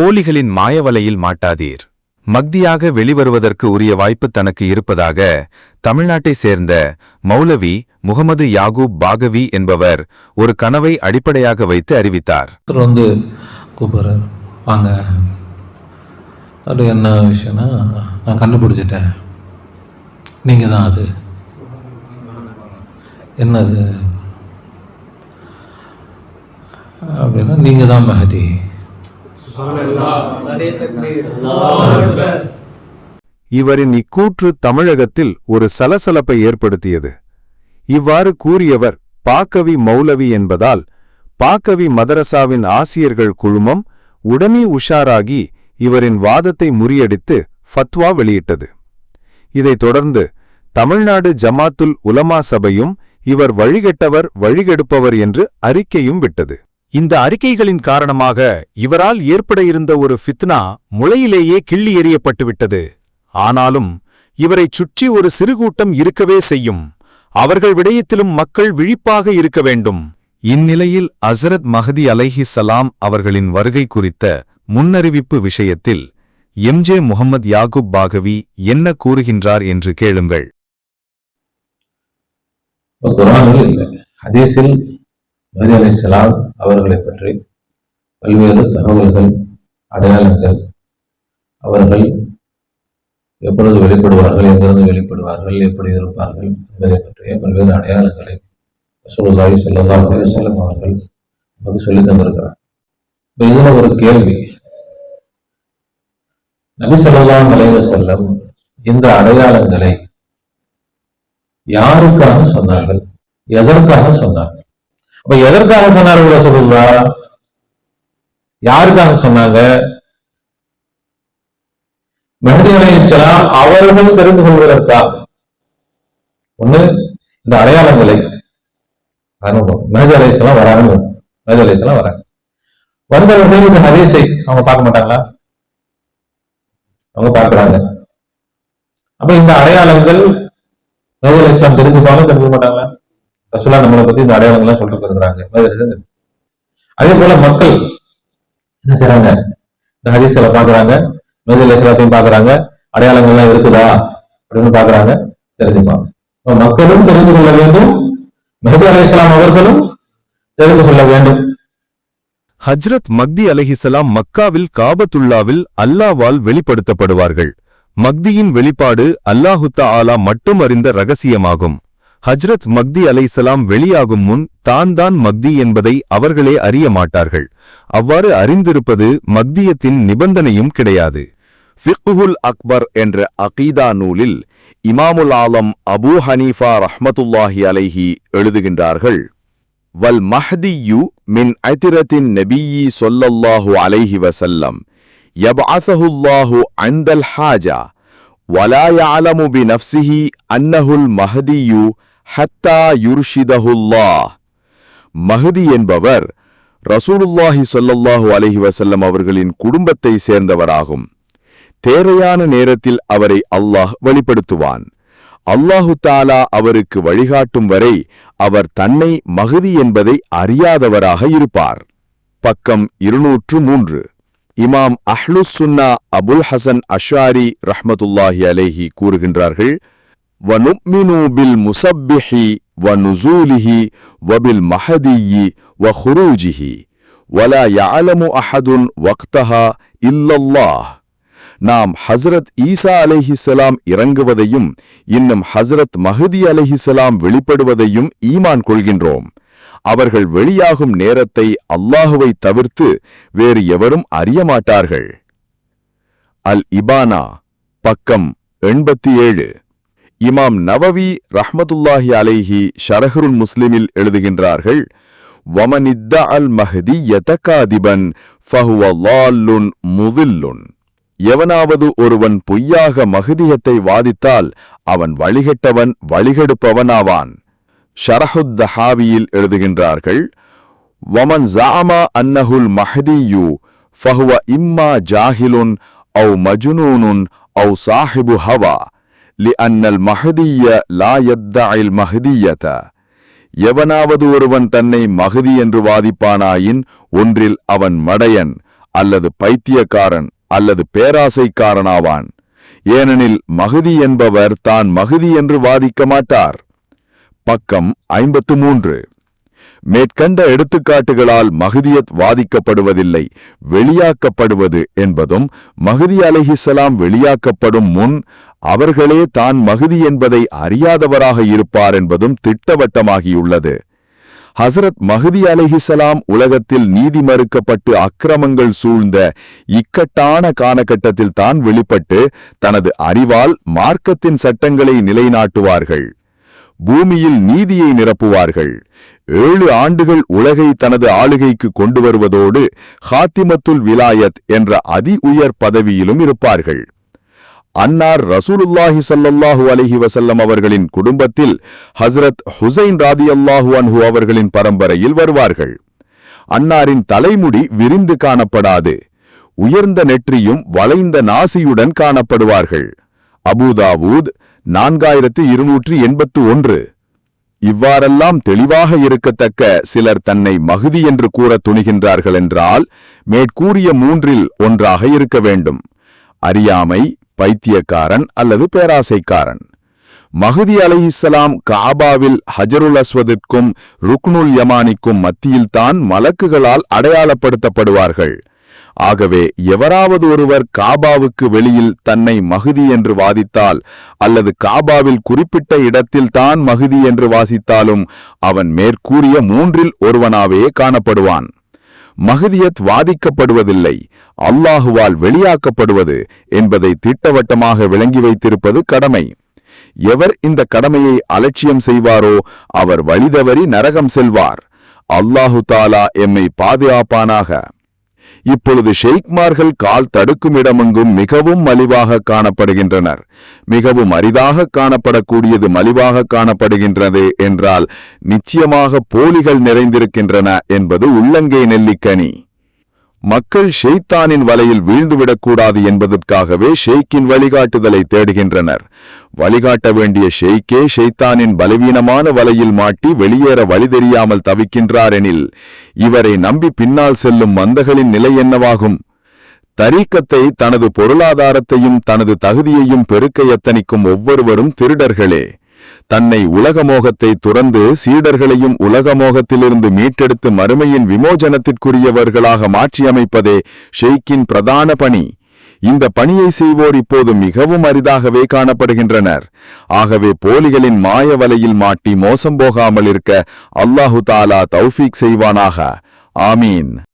போலிகளின் மாயவலையில் மாட்டாதீர். மக்தியாக வெளிவருவதற்கு உரிய வாய்ப்பு தனக்கு இருப்பதாக தமிழ்நாட்டை சேர்ந்த மௌலவி முகமது யாகூப் பாகவி என்பவர் ஒரு கனவை அடிப்படையாக வைத்து அறிவித்தார். வந்து கூப்பிட்றாரு. வாங்க. அது என்ன விஷயம்னா நான் கண்டுபிடிச்சிட்டேன். நீங்கள் தான் அது. என்னது? அப்படின்னா நீங்கள் தான் மகதி இவரின் இக்கூற்று தமிழகத்தில் ஒரு சலசலப்பை ஏற்படுத்தியது. இவ்வாறு கூறியவர் பாக்கவி மௌலவி என்பதால் பாக்கவி மதரசாவின் ஆசிரியர்கள் குழுமம் உடனே உஷாராகி இவரின் வாதத்தை முறியடித்து ஃபத்வா வெளியிட்டது. இதைத் தொடர்ந்து தமிழ்நாடு ஜமாத்துல் உலமா சபையும் இவர் வழிகெட்டவர் வழிகெடுப்பவர் என்று அறிக்கையும் விட்டது. இந்த அறிக்கைகளின் காரணமாக இவரால் ஏற்பட இருந்த ஒரு ஃபித்னா முளையிலேயே கிள்ளி எறியப்பட்டுவிட்டது. ஆனாலும் இவரைச் சுற்றி ஒரு சிறுகூட்டம் இருக்கவே செய்யும். அவர்கள் விடயத்திலும் மக்கள் விழிப்பாக இருக்க வேண்டும். இந்நிலையில் அசரத் மஹதி அலைஹி சலாம் அவர்களின் வருகை குறித்த முன்னறிவிப்பு விஷயத்தில் எம்ஜே முகமது யாகுப் பாகவி என்ன கூறுகின்றார் என்று கேளுங்கள். குரானில் இல்லை ஹதீஸில் மதி அலை சலாம் அவர்களை பற்றி பல்வேறு தகவல்கள் அடையாளங்கள் அவர்கள் எப்பொழுது வெளிப்படுவார்கள் எங்கிருந்து வெளிப்படுவார்கள் எப்படி இருப்பார்கள் என்பதை பற்றிய பல்வேறு அடையாளங்களை ரசூலுல்லாஹி ஸல்லல்லாஹு செல்லும் அவர்கள் நமக்கு சொல்லி தந்திருக்கிறார். இப்போ இதில் ஒரு கேள்வி. நபி ஸல்லல்லாஹு அலைஹி செல்லம் இந்த அடையாளங்களை யாருக்காக சொன்னார்கள் எதற்காக சொன்னார்கள்? இப்ப எதற்காக சொன்னார்களோ சொல்லுங்களா யாருக்காக சொன்னாங்க? மெஹதி அலைஹிஸ்ஸலாம் அவர்கள் தெரிந்து கொள்வதற்கா? ஒண்ணு இந்த அடையாளங்களை அனுபவம் மெஹதி அலைஹிஸ்ஸலாம் வராங்க மெஹதி அலைஹிஸ்ஸலாம் வராங்க வந்தவர்கள் இந்த ஹதீஸை அவங்க பார்க்க மாட்டாங்களா? அவங்க பார்க்கறாங்க. அப்ப இந்த அடையாளங்கள் மெஹதி அலைஹிஸ்ஸலாம் தெரிஞ்சுப்பாங்க தெரிஞ்சுக்க மாட்டாங்களா? ரசூலா நம்மளை பத்தி இந்த அடையாளங்கள்லாம் சொல்லிட்டு இருக்கிறாங்க அதே போல மக்கள் என்ன செய்யறாங்க இந்த ஹதீஸ்களை பாக்குறாங்க மெஹதி அலைஹிஸ்ஸலாத்தையும் பாக்குறாங்க அடையாளங்கள்லாம் இருக்குதா? அப்படின்னு பாக்குறாங்க தெரிஞ்சுப்பாங்க மக்களும் தெரிந்து கொள்ள வேண்டும். மெஹதி அலைஹிஸ்ஸலாம் அவர்களும் தெரிந்து கொள்ள வேண்டும். ஹஜ்ரத் மக்தி அலஹிசலாம் மக்காவில் காபத்துல்லாவில் அல்லாவால் வெளிப்படுத்தப்படுவார்கள். மக்தியின் வெளிப்பாடு அல்லாஹு ஆலா மட்டும் அறிந்த ரகசியமாகும். ஹஜ்ரத் மக்தி அலைஹிஸ்ஸலாம் வெளியாகும் முன் தான் தான் மக்தி என்பதை அவர்களே அறிய மாட்டார்கள் அவ்வாறு அறிந்திருப்பது மக்தியத்தின் நிபந்தனையும் கிடையாது ஃபிக்ஹுல் அக்பர் என்ற அகீதா நூலில் இமாமுல் ஆலம் அபூ ஹனீஃபா ரஹ்மத்துல்லாஹி அலைஹி எழுதுகின்றார்கள் வல் மஹ்தியு மின் அதிரத்தின் நபியி சொல்லல்லாஹு அலைஹி வசல்லம் யப்அஸஹுல்லாஹு அந்தல் ஹாஜா ولا يعلم بنفسه أنه المهدي ஹத்தா யுர்ஷிதஹுல்லா மஹதி என்பவர் ரசூலுல்லாஹி சொல்லல்லாஹு அலஹி வசல்லம் அவர்களின் குடும்பத்தை சேர்ந்தவராகும். தேவையான நேரத்தில் அவரை அல்லாஹ் வெளிப்படுத்துவான் அல்லாஹு தாலா அவருக்கு வழிகாட்டும் வரை அவர் தன்னை மகதி என்பதை அறியாதவராக இருப்பார். பக்கம் இருநூற்று மூன்று இமாம் அஹ்லுசுன்னா அபுல் ஹசன் அஷாரி ரஹ்மதுல்லாஹி அலேஹி கூறுகின்றார்கள் வனுக்மினு பில் முசப்பிஹி வனுசூலிஹி வபில் மஹதியி வஹுரூஜிஹி வலா யாலமு அஹதுன் வக்தஹா இல்லல்லாஹ் நாம் ஹஸ்ரத் ஈசா அலைஹிசலாம் இறங்குவதையும் இன்னும் ஹஸ்ரத் மஹதி அலைஹிசலாம் வெளிப்படுவதையும் ஈமான் கொள்கின்றோம். அவர்கள் வெளியாகும் நேரத்தை அல்லாஹுவை தவிர்த்து வேறு எவரும் அறியமாட்டார்கள் அல் இபானா பக்கம் எண்பத்தி ஏழு. இமாம் நவவி ரஹமதுல்லாஹி அலைஹி ஷரஹருல் முஸ்லிமில் எழுதுகின்றார்கள் வமனித்த அல் மஹதி யதகாதிபன் ஃபஹுவல்லால்லுன் முதில்லுன். எவனாவது ஒருவன் பொய்யாக மகுதியத்தை வாதித்தால் அவன் வழிகெட்டவன் வழிகெடுப்பவனாவான். ஷரஹுத்தஹாவியில் எழுதுகின்றார்கள் வமன் ஜாமா அன்னஹுல் மஹதியு ஃபஹுவ இம்மா ஜாஹிலுன் அவு மஜுனூனுன் அவு சாஹிபு ஹவா. லி அன்னல் لا يدعي المهدية. எவனாவது ஒருவன் தன்னை மகுதி என்று வாதிப்பானாயின் ஒன்றில் அவன் மடையன் அல்லது பைத்தியக்காரன் அல்லது பேராசைக்காரனாவான். ஏனெனில் மகுதி என்பவர் தான் மகுதி என்று வாதிக்க மாட்டார். பக்கம் ஐம்பத்து மூன்று. மேற்கண்ட எடுத்துக்காட்டுகளால் மகுதியத் வாதிக்கப்படுவதில்லை வெளியாக்கப்படுவது என்பதும் மகுதி அலஹிசலாம் வெளியாக்கப்படும் முன் அவர்களே தான் மகுதி என்பதை அறியாதவராக இருப்பார் என்பதும் திட்டவட்டமாகியுள்ளது. ஹசரத் மஹதி அலைஹிசலாம் உலகத்தில் நீதி மறுக்கப்பட்டு அக்கிரமங்கள் சூழ்ந்த இக்கட்டான காலகட்டத்தில் தான் வெளிப்பட்டு தனது அறிவால் மார்க்கத்தின் சட்டங்களை நிலைநாட்டுவார்கள். பூமியில் நீதியை நிரப்புவார்கள். ஏழு ஆண்டுகள் உலகை தனது ஆளுகைக்கு கொண்டு வருவதோடு ஹாத்திமத்துல் விலாயத் என்ற அதி உயர் பதவியிலும் இருப்பார்கள். அன்னார் ரசூலுல்லாஹி சல்லல்லாஹு அலைஹி வசல்லம் அவர்களின் குடும்பத்தில் ஹஸ்ரத் ஹுசைன் ராதி அல்லாஹு அன்ஹு அவர்களின் பரம்பரையில் வருவார்கள். அன்னாரின் தலைமுடி விரிந்து காணப்படாது. உயர்ந்த நெற்றியும் வளைந்த நாசியுடன் காணப்படுவார்கள். அபுதாவூத் நான்காயிரத்து இருநூற்றி எண்பத்து ஒன்று. இவ்வாறெல்லாம் தெளிவாக இருக்கத்தக்க சிலர் தன்னை மகுதி என்று கூறத் துணிகின்றார்கள் என்றால் மேற்கூறிய மூன்றில் ஒன்றாக இருக்க வேண்டும். அறியாமை பைத்தியக்காரன் அல்லது பேராசைக்காரன். மகுதி அலைஹிஸ்ஸலாம் காபாவில் ஹஜருல் அஸ்வதிற்கும் ருக்னுல் யமானிக்கும் மத்தியில்தான் மலக்குகளால் அடையாளப்படுத்தப்படுவார்கள். ஆகவே எவராவது ஒருவர் காபாவுக்கு வெளியில் தன்னை மகுதி என்று வாதித்தால் அல்லது காபாவில் குறிப்பிட்ட இடத்தில் தான் மகுதி என்று வாசித்தாலும் அவன் மேற்கூறிய மூன்றில் ஒருவனாவே காணப்படுவான். மகதியத் வாதிக்கப்படுவதில்லை. அல்லாஹுவால் வெளியாக்கப்படுவது என்பதை திட்டவட்டமாக விளங்கி வைத்திருப்பது கடமை. எவர் இந்த கடமையை அலட்சியம் செய்வாரோ அவர் வழிதவறி நரகம் செல்வார். அல்லாஹு தாலா எம்மை பாதுகாப்பானாக. இப்பொழுது ஷெய்க்மார்கள் கால் தடுக்கும் இடமெங்கும் மிகவும் மலிவாக காணப்படுகின்றனர். மிகவும் அரிதாக காணப்படக்கூடியது மலிவாக காணப்படுகின்றது என்றால் நிச்சயமாக போலிகள் நிறைந்திருக்கின்றன என்பது உள்ளங்கை நெல்லிக்கனி. மக்கள் ஷெய்தானின் வலையில் வீழ்ந்துவிடக்கூடாது என்பதற்காகவே ஷெய்க்கின் வழிகாட்டுதலை தேடுகின்றனர். வழிகாட்ட வேண்டிய ஷெய்க்கே ஷெய்தானின் பலவீனமான வலையில் மாட்டி வெளியேற வழி தெரியாமல் தவிக்கின்றார் எனில் இவரை நம்பி பின்னால் செல்லும் மந்தகளின் நிலை என்னவாகும்? தரீக்கத்தை தனது பொருளாதாரத்தையும் தனது தகுதியையும் பெருக்க எத்தனிக்கும் ஒவ்வொருவரும் திருடர்களே. தன்னை உலகமோகத்தை துறந்து சீடர்களையும் உலகமோகத்திலிருந்து மீட்டெடுத்து மறுமையின் விமோஜனத்திற்குரியவர்களாக மாற்றியமைப்பதே ஷெய்க்கின் பிரதான பணி. இந்த பணியை செய்வோர் இப்போது மிகவும் அரிதாகவே காணப்படுகின்றனர். ஆகவே போலிகளின் மாய வலையில் மாட்டி மோசம் போகாமல் இருக்க அல்லாஹு தாலா தௌஃபீக் செய்வானாக. ஆமீன்.